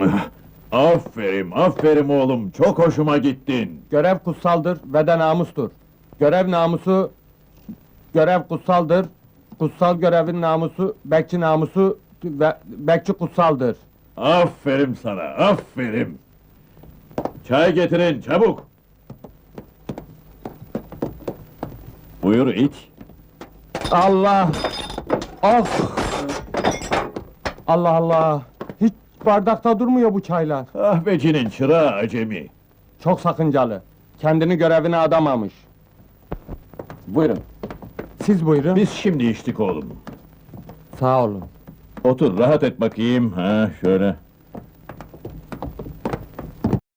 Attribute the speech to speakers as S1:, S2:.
S1: aferin, aferin oğlum. Çok hoşuma gittin.
S2: Görev kutsaldır ve de namustur. Görev namusu, görev kutsaldır. Kutsal görevin namusu, bekçi namusu ve bekçi kutsaldır.
S1: Aferin sana, aferin. Çay getirin, çabuk. Buyur iç.
S2: Allah! Of! Allah Allah! Bardakta durmuyor bu çaylar.
S1: Kahvecinin çırağı acemi.
S2: Çok sakıncalı. Kendini görevine adamamış.
S1: Buyurun.
S2: Siz buyurun.
S1: Biz şimdi içtik oğlum.
S2: Sağ olun.
S1: Otur, rahat et bakayım. Ha, şöyle.